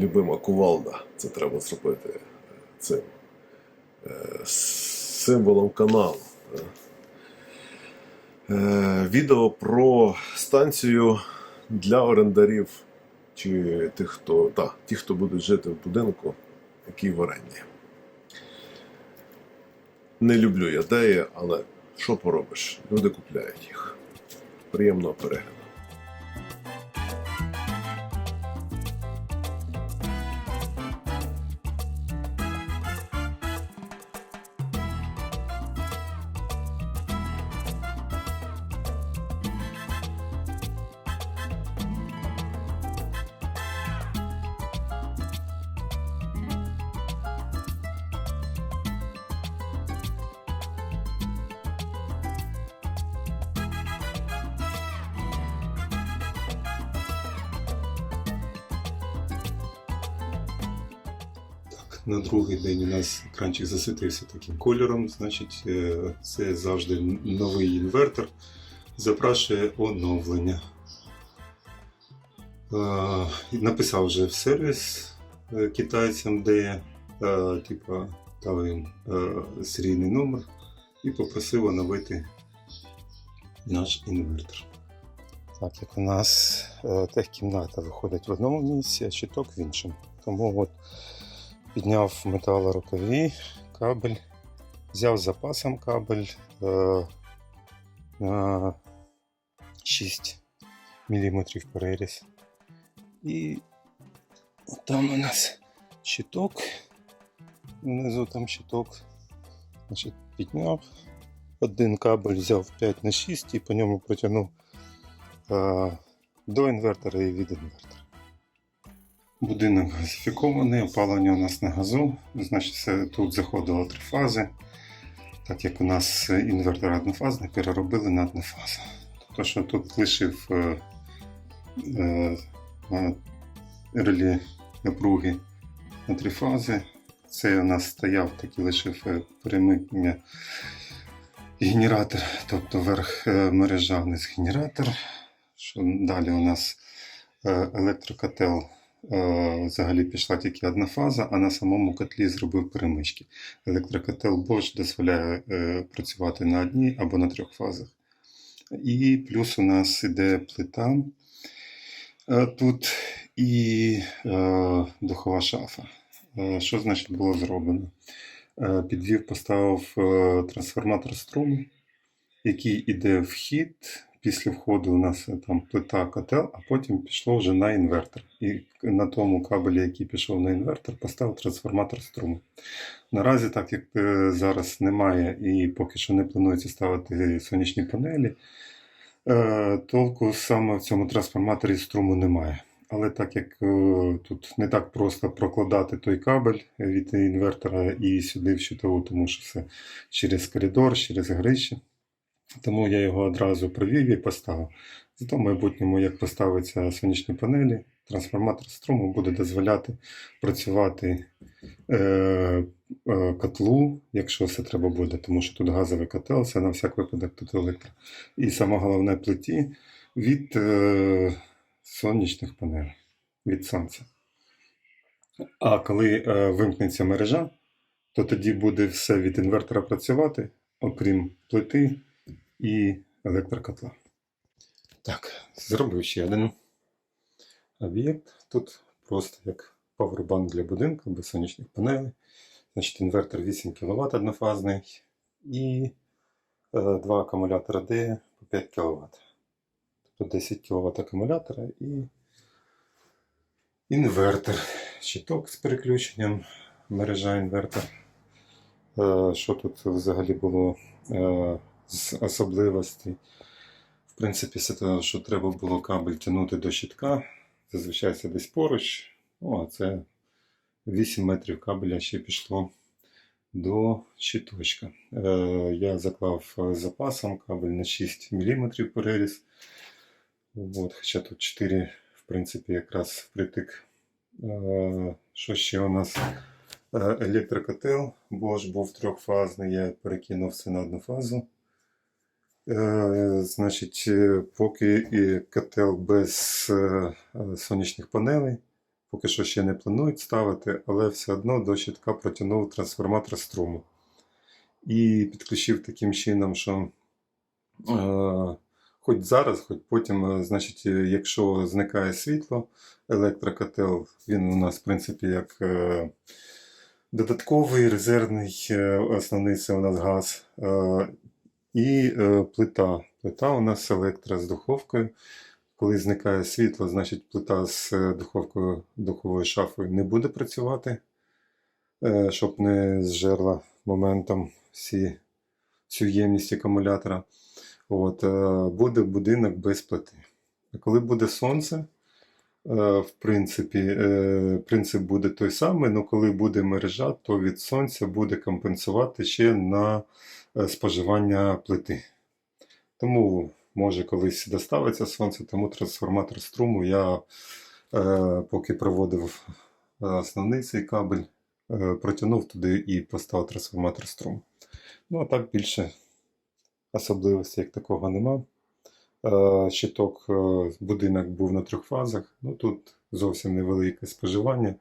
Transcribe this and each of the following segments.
любима кувалда. Це треба зробити цим е, символом каналу. е. Е, Відео про станцію для орендарів чи тих, хто, та, ті, хто будуть жити в будинку, який в оренді. Не люблю я деї, але що поробиш? Люди купляють їх. Приємного перегляду. На другий день у нас екранчик засвітився таким кольором. Значить, е, це завжди новий інвертор. Запрашує оновлення. Написав вже в сервіс е, китайцям, де типа, дав їм серійний номер і попросив оновити наш інвертор. Так, як у нас техкімната виходить в одному місці, а щиток в іншому. Тому от підняв металорукаві, кабель, взяв з запасом кабель е, на 6 мм переріз. І там у нас щиток. Внизу там щиток. Значить, підняв. Один кабель взяв 5 на 6 і по ньому протягнув е, до інвертора і від інвертора. Будинок газифікований, опалення у нас на газу. Значить, тут заходило три фази. Так як у нас інвертор однофазний, переробили на однофазу. Тобто, що тут лишив е, е, е, напруги на три фази. Це у нас стояв такий лишив е, перемикнення генератор, тобто верх мережа вниз генератор. Що далі у нас електрокотел взагалі пішла тільки одна фаза, а на самому котлі зробив перемички. Електрокотел Bosch дозволяє е, працювати на одній або на трьох фазах. І плюс у нас іде плита е, тут і е, духова шафа. Е, Що значить було зроблено? Е, Підвів, поставив е, трансформатор струму, який іде в хід. Після входу у нас е, там плита котел, а потім пішло вже на інвертор. І на тому кабелі, який пішов на інвертор, поставив трансформатор струму. Наразі, так як е, зараз немає і поки що не планується ставити сонячні панелі, е, толку саме в цьому трансформаторі струму немає. Але так як тут не так просто прокладати той кабель від інвертора і сюди в щитову, тому що це через коридор, через гриші. Тому я його одразу провів і поставив. Зато в майбутньому, як поставиться сонячні панелі, трансформатор струму буде дозволяти працювати е, е, котлу, якщо це треба буде, тому що тут газовий котел, це на всяк випадок тут електро. І саме головне плиті від е, сонячних панелей, від сонця. А коли е, вимкнеться мережа, то тоді буде все від інвертора працювати, окрім плити і електрокотла. Так, зробив ще один об'єкт. Тут просто як павербанк для будинку без сонячних панелей. Значить, інвертор 8 кВт однофазний і е, два акумулятора D по 5 кВт. Тобто 10 кВт акумулятора і інвертор. Щиток з переключенням, мережа інвертор. Е, Що тут взагалі було е, з особливостей? В принципі, це те, що треба було кабель тягнути до щитка. Зазвичай це десь поруч. Ну, а це 8 метрів кабеля ще пішло до щиточка. Е, я заклав запасом кабель на 6 мм переріз. От, хоча тут 4, в принципі, якраз впритик. Е, Що ще у нас? Е, Електрокотел, Bosch був трьохфазний, я перекинув все на одну фазу. Е, Значить, е, поки і котел без е, сонячних панелей, поки що ще не планують ставити, але все одно до щитка протягнув трансформатор струму. І підключив таким чином, що е, хоч зараз, хоч потім, значить, якщо зникає світло, електрокотел, він у нас, в принципі, як е, додатковий резервний, основний це у нас газ. Е, і е, плита. Плита у нас електро з духовкою. Коли зникає світло, значить плита з е, духовкою, духовою шафою не буде працювати, е, щоб не зжерла моментом всі, всю ємність акумулятора. От, е, буде будинок без плити. А коли буде сонце, е, в принципі, е, принцип буде той самий, але коли буде мережа, то від сонця буде компенсувати ще на споживання плити. Тому, може, колись доставиться сонце, тому трансформатор струму я е, поки проводив е, основний цей кабель, е, протягнув туди і поставив трансформатор струму. Ну, а так більше особливостей як такого нема. Е, щиток, е, будинок був на трьох фазах, ну тут зовсім невелике споживання.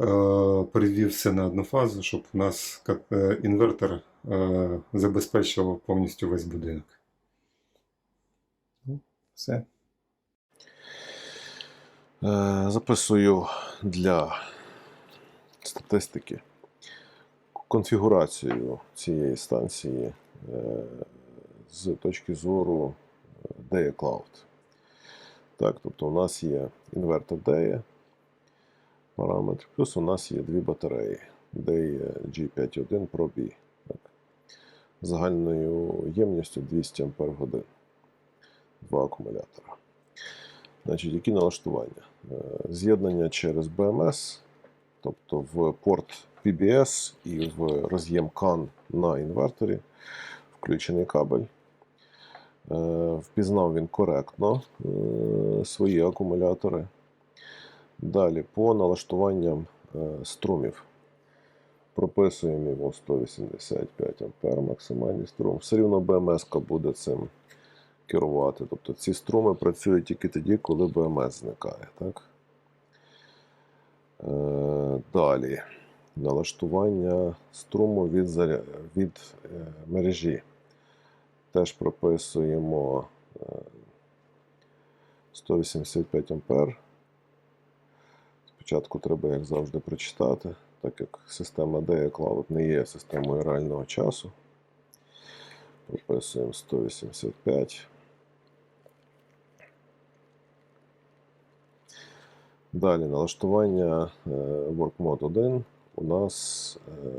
Е, Перевів все на одну фазу, щоб у нас е, інвертор е, забезпечував повністю весь будинок. Ну, все. Е, Записую для статистики конфігурацію цієї станції е, з точки зору DEA Cloud. Так, тобто у нас є інвертор DEA параметр, плюс у нас є дві батареї DEA G51 Pro B. Загальною ємністю 200 Ах. Два акумулятора. Значить, які налаштування? Е, З'єднання через BMS, тобто в порт PBS і в роз'єм CAN на інверторі, включений кабель. Е, Впізнав він коректно е, свої акумулятори. Далі по налаштуванням струмів. Прописуємо йому 185 А максимальний струм. Все рівно BMS буде цим керувати. Тобто ці струми працюють тільки тоді, коли БМС зникає. Так? Е, далі. Налаштування струму від, заря... від е, мережі. Теж прописуємо е, 185 А. Спочатку треба, як завжди, прочитати, так як система DEA Cloud не є системою реального часу. Прописуємо 185. Далі налаштування е, Work Mode 1 у нас е,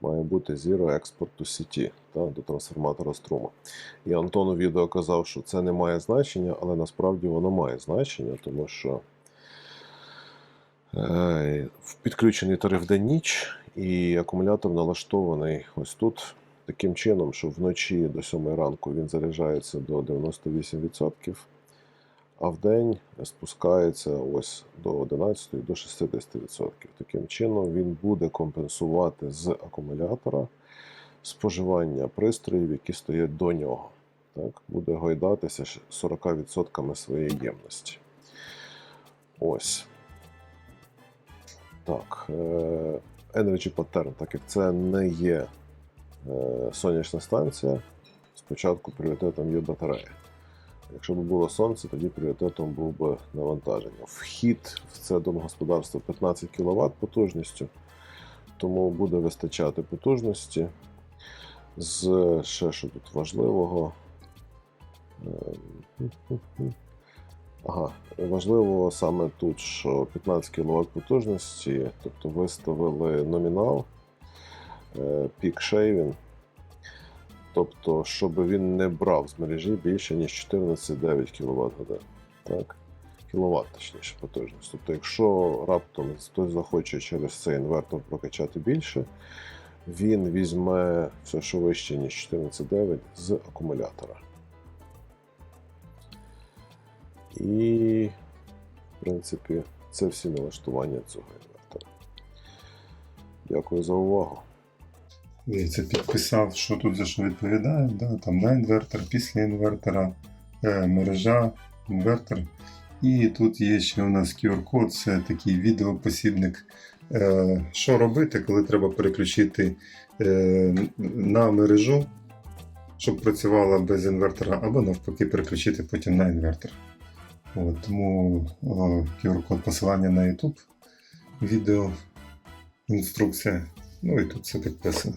має бути Zero to CT та, до трансформатора струму. І Антон у відео казав, що це не має значення, але насправді воно має значення, тому що підключений тариф день-ніч, і акумулятор налаштований ось тут таким чином, що вночі до 7 ранку він заряджається до 98%, а в день спускається ось до 11 до 60%. Таким чином він буде компенсувати з акумулятора споживання пристроїв, які стоять до нього. Так, буде гойдатися 40% своєї ємності. Ось. Так. е, Energy Pattern, так як це не є е, сонячна станція, спочатку пріоритетом є батарея. Якщо б було сонце, тоді пріоритетом був би навантаження. Вхід в це домогосподарство 15 кВт потужністю, тому буде вистачати потужності. З ще що тут важливого. Ага, важливо саме тут, що 15 кВт потужності, тобто виставили номінал е, Peak Shaving, тобто, щоб він не брав з мережі більше, ніж 14,9 кВт. Так? Кіловат, точніше, потужність. Тобто, якщо раптом хтось захоче через цей інвертор прокачати більше, він візьме все, що вище, ніж 14,9 з акумулятора. І, в принципі, це всі налаштування цього інвертора. Дякую за увагу. Це підписав, що тут за що відповідає. Да? Там на інвертор, після інвертора, е, мережа, інвертор. І тут є ще у нас QR-код, це такий відеопосібник. Е, що робити, коли треба переключити е, на мережу, щоб працювала без інвертора, або навпаки переключити потім на інвертор. От, Тому е, QR-код посилання на YouTube, відео, інструкція. Ну і тут все підписано.